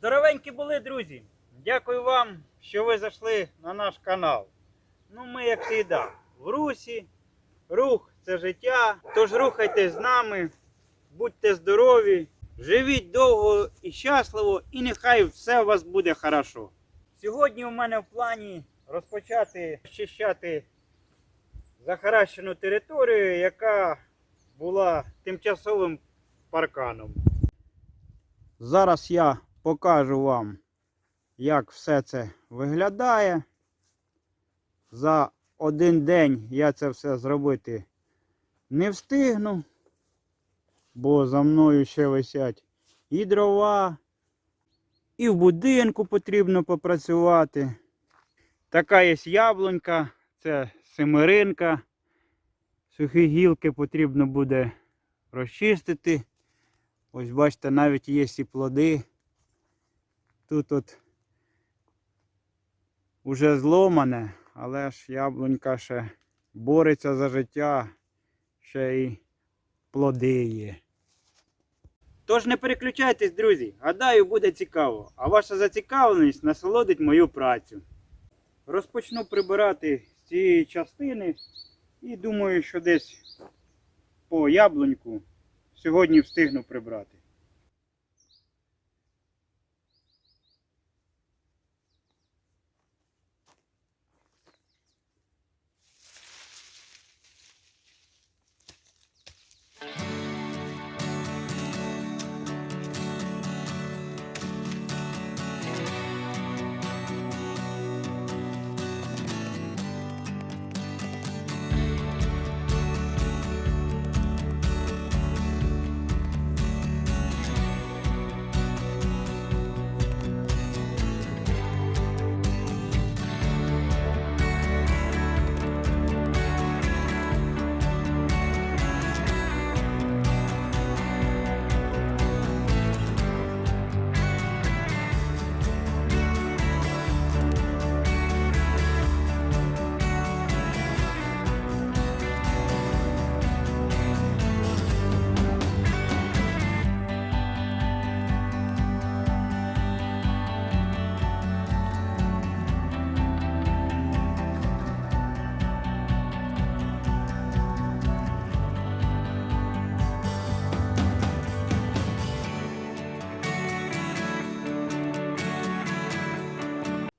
Здоровенькі були, друзі! Дякую вам, що ви зайшли на наш канал. Ну, ми, як завжди, в русі. Рух це життя. Тож рухайтесь з нами, будьте здорові, живіть довго і щасливо, і нехай все у вас буде хорошо. Сьогодні у мене в плані розпочати очищати захаращену територію, яка була тимчасовим парканом. Зараз я покажу вам, як все це виглядає. За один день я це все зробити не встигну, бо за мною ще висять і дрова, і в будинку потрібно попрацювати. Така є яблунька, це семеринка. Сухі гілки потрібно буде розчистити. Ось бачите, навіть є і плоди. Тут от уже зломане, але ж яблунька ще бореться за життя, ще й плоди є. Тож не переключайтесь, друзі. Гадаю, буде цікаво. А ваша зацікавленість насолодить мою працю. Розпочну прибирати з цієї частини і думаю, що десь по яблуньку сьогодні встигну прибрати.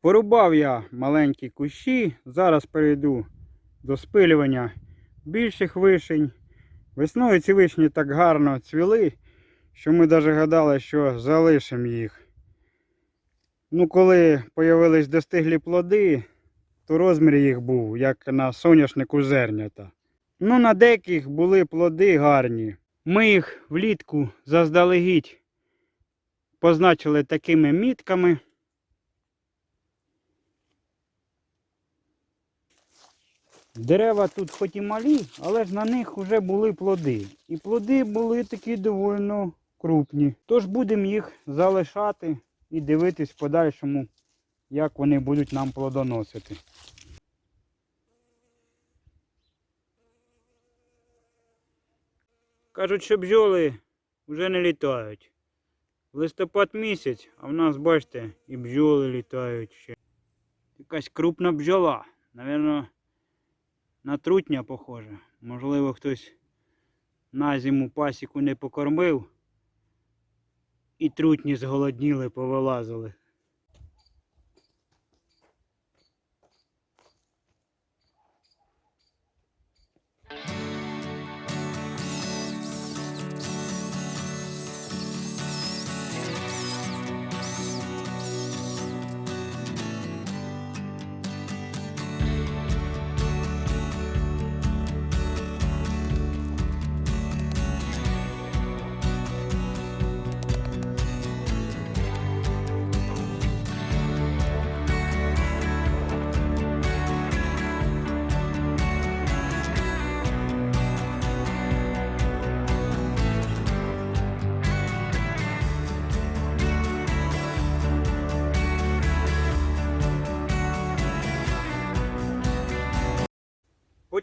Порубав я маленькі кущі, зараз перейду до спилювання більших вишень. Весною ці вишні так гарно цвіли, що ми навіть гадали, що залишимо їх. Ну, коли появились достиглі плоди, то розмір їх був, як на соняшнику зернята. Ну, на деяких були плоди гарні. Ми їх влітку заздалегідь позначили такими мітками. Дерева тут хоч і малі, але ж на них вже були плоди. І плоди були такі доволі крупні. Тож будемо їх залишати і дивитись в подальшому, як вони будуть нам плодоносити. Кажуть, що бджоли вже не літають. Листопад місяць, а в нас, бачите, і бджоли літають ще. Якась крупна бджола. Навірно, на трутня похоже. Можливо, хтось на зиму пасіку не покормив і трутні зголодніли, повилазили.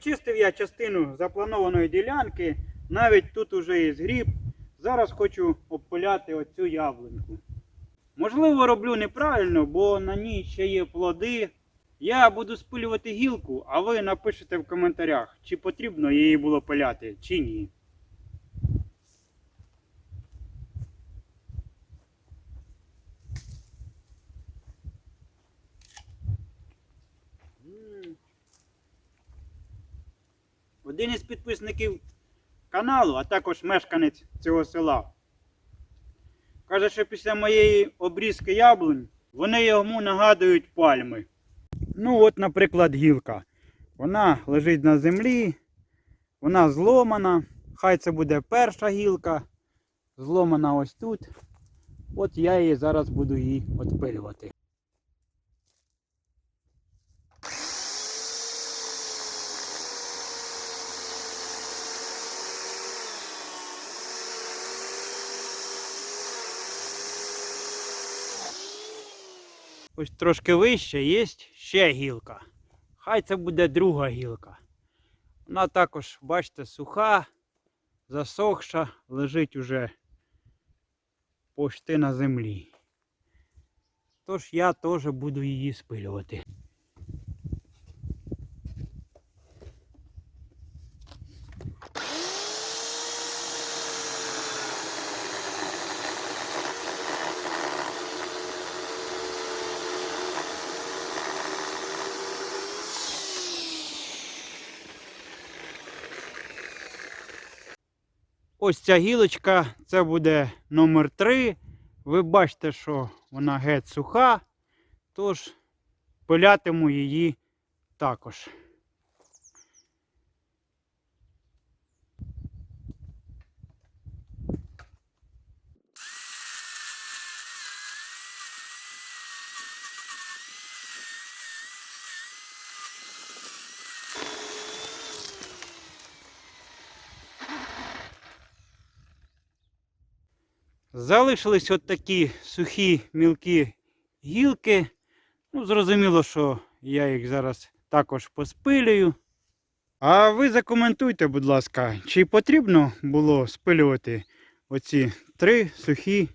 Почистив я частину запланованої ділянки, навіть тут уже є згріб. Зараз хочу обпиляти оцю яблуньку. Можливо, роблю неправильно, бо на ній ще є плоди. Я буду спилювати гілку, а ви напишете в коментарях, чи потрібно її було пиляти, чи ні. Один із підписників каналу, а також мешканець цього села, каже, що після моєї обрізки яблунь вони йому нагадують пальми. Ну, от, наприклад, гілка. Вона лежить на землі, вона зломана. Хай це буде перша гілка. Зломана ось тут. От я її зараз буду її відпилювати. Ось трошки вище є ще гілка. Хай це буде друга гілка. Вона також, бачите, суха, засохша, лежить уже почти на землі. Тож я теж буду її спилювати. Ось ця гілочка, це буде номер 3. Ви бачите, що вона геть суха, тож пилятиму її також. Залишились от такі сухі мілкі гілки. Ну, зрозуміло, що я їх зараз також поспилюю. А ви закоментуйте, будь ласка, чи потрібно було спилювати оці три сухі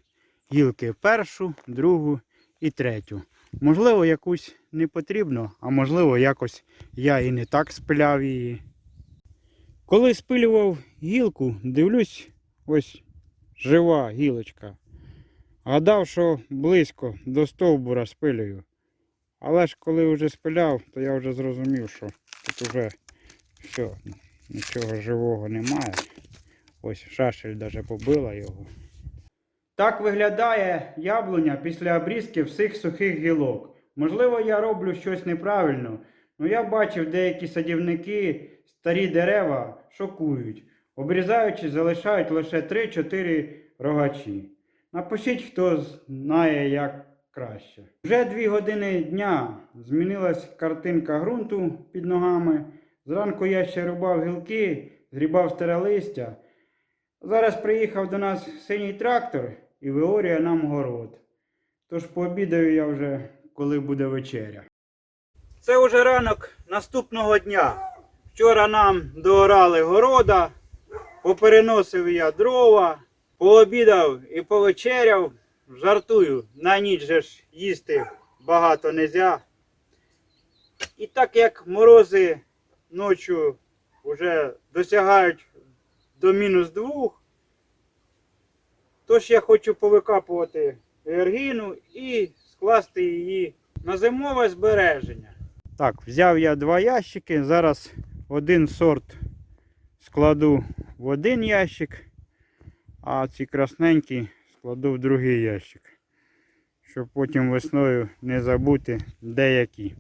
гілки: першу, другу і третю. Можливо, якусь не потрібно, а можливо, якось я і не так спиляв її. Коли спилював гілку, дивлюсь, ось жива гілочка. Гадав, що близько до стовбура спилюю. Але ж коли вже спиляв, то я вже зрозумів, що тут вже все, нічого живого немає. Ось шашель навіть побила його. Так виглядає яблуня після обрізки всіх сухих гілок. Можливо, я роблю щось неправильно, але я бачив деякі садівники, старі дерева шокують. Обрізаючи, залишають лише 3-4 рогачі. Напишіть, хто знає, як краще. Вже 2 години дня змінилась картинка ґрунту під ногами. Зранку я ще рубав гілки, зрібав старе листя. Зараз приїхав до нас синій трактор і виорює нам город. Тож пообідаю я вже, коли буде вечеря. Це вже ранок наступного дня. Вчора нам доорали города, попереносив я дрова, пообідав і повечеряв. Жартую, на ніч же ж їсти багато нельзя. І так як морози ночі вже досягають до мінус двох, тож я хочу повикапувати ергіну і скласти її на зимове збереження. Так, взяв я два ящики. Зараз один сорт складу в один ящик, а ці красненькі складу в другий ящик. Щоб потім весною не забути деякі.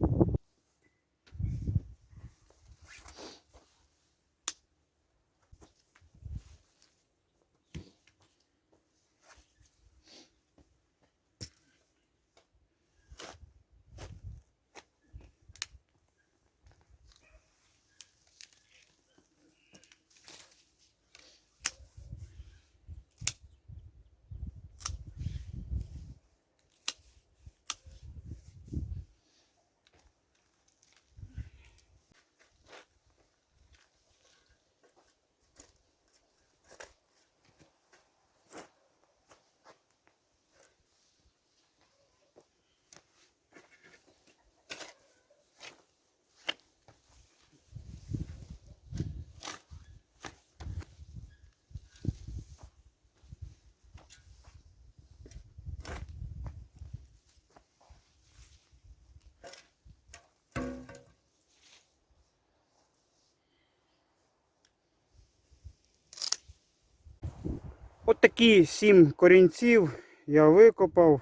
От такі сім корінців я викопав.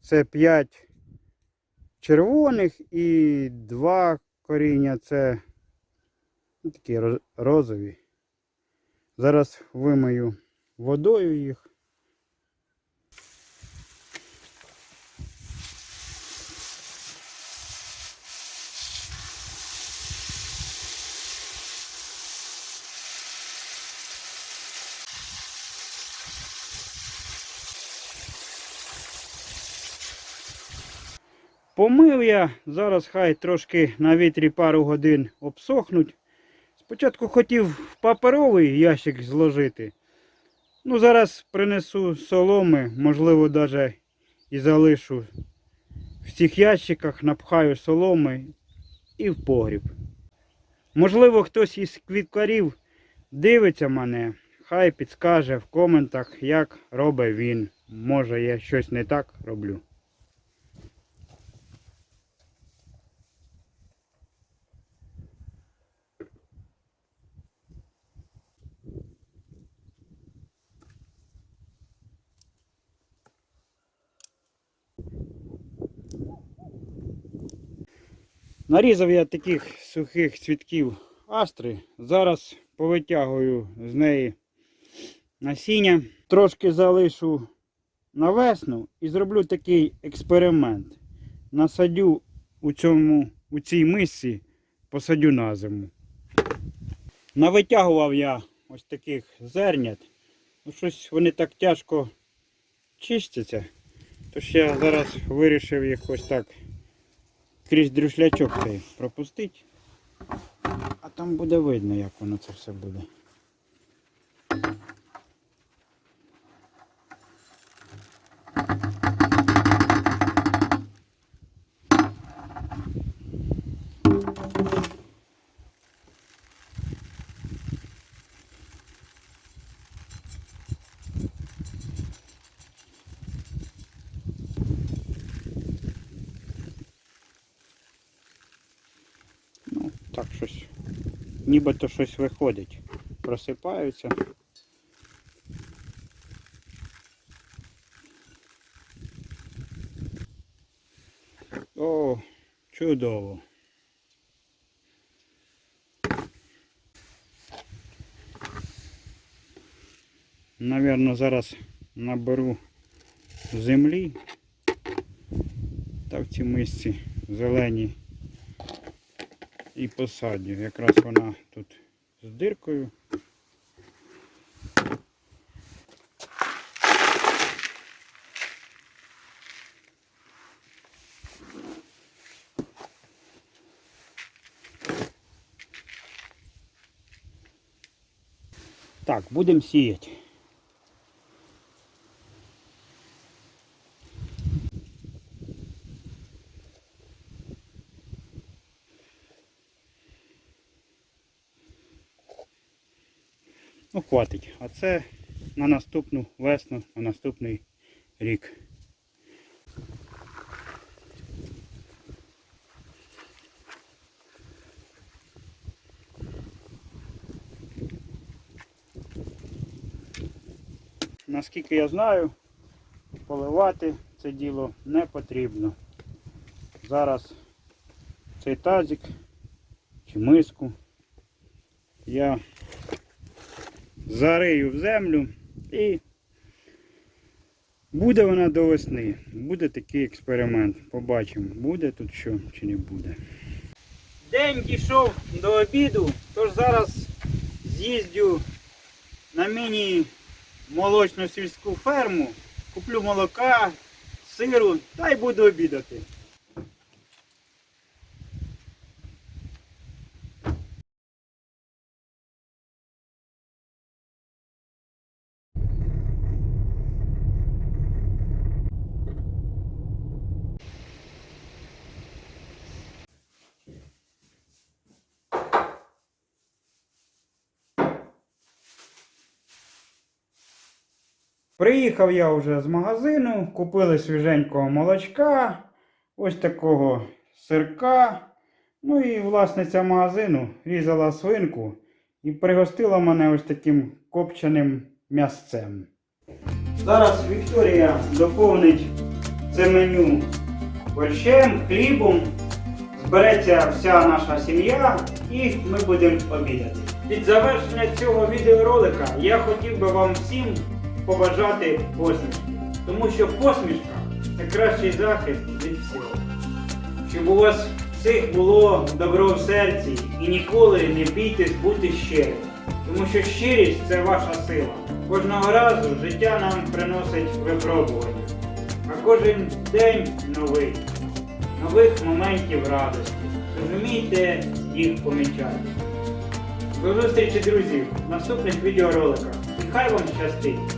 Це 5 червоних і два коріння це ну, такі розові. Зараз вимою водою їх. Помив я, зараз хай трошки на вітрі пару годин обсохнуть. Спочатку хотів в паперовий ящик зложити. Ну, зараз принесу соломи, можливо, навіть і залишу в цих ящиках, напхаю соломи і в погріб. Можливо, хтось із квіткарів дивиться мене, хай підскаже в коментах, як робить він. Може, я щось не так роблю. Нарізав я таких сухих цвітків астри. Зараз повитягую з неї насіння. Трошки залишу на весну і зроблю такий експеримент. Насадю у, цьому, у цій мисці, посадю на зиму. Навитягував я ось таких зернят. Ну, щось вони так тяжко чистяться. Тож я зараз вирішив їх ось так крізь дрюшлячок цей пропустить, А там буде видно, як воно це все буде. Ну, так щось. Нібито щось виходить. Просипаються. О, чудово. Навірно, зараз наберу землі та в ці мисці зелені і посадню. Якраз вона тут з диркою. Так, будемо сіяти. Хватить. А це на наступну весну, на наступний рік. Наскільки я знаю, поливати це діло не потрібно. Зараз цей тазик чи миску я зарию в землю і буде вона до весни. Буде такий експеримент. Побачимо, буде тут що чи не буде. День дійшов до обіду, тож зараз з'їздю на міні молочну сільську ферму, куплю молока, сиру та й буду обідати. Приїхав я вже з магазину, купили свіженького молочка, ось такого сирка. Ну і власниця магазину різала свинку і пригостила мене ось таким копченим м'ясцем. Зараз Вікторія доповнить це меню борщем, хлібом. Збереться вся наша сім'я і ми будемо обідати. Під завершення цього відеоролика я хотів би вам всім побажати посмішки. Тому що посмішка це кращий захист від всього. Щоб у вас всіх було добро в серці і ніколи не бійтесь бути щирим. Тому що щирість це ваша сила. Кожного разу життя нам приносить випробування, а кожен день новий, нових моментів радості. Тож їх помічати. До зустрічі, друзі, в наступних відеороликах. І хай вам щастить!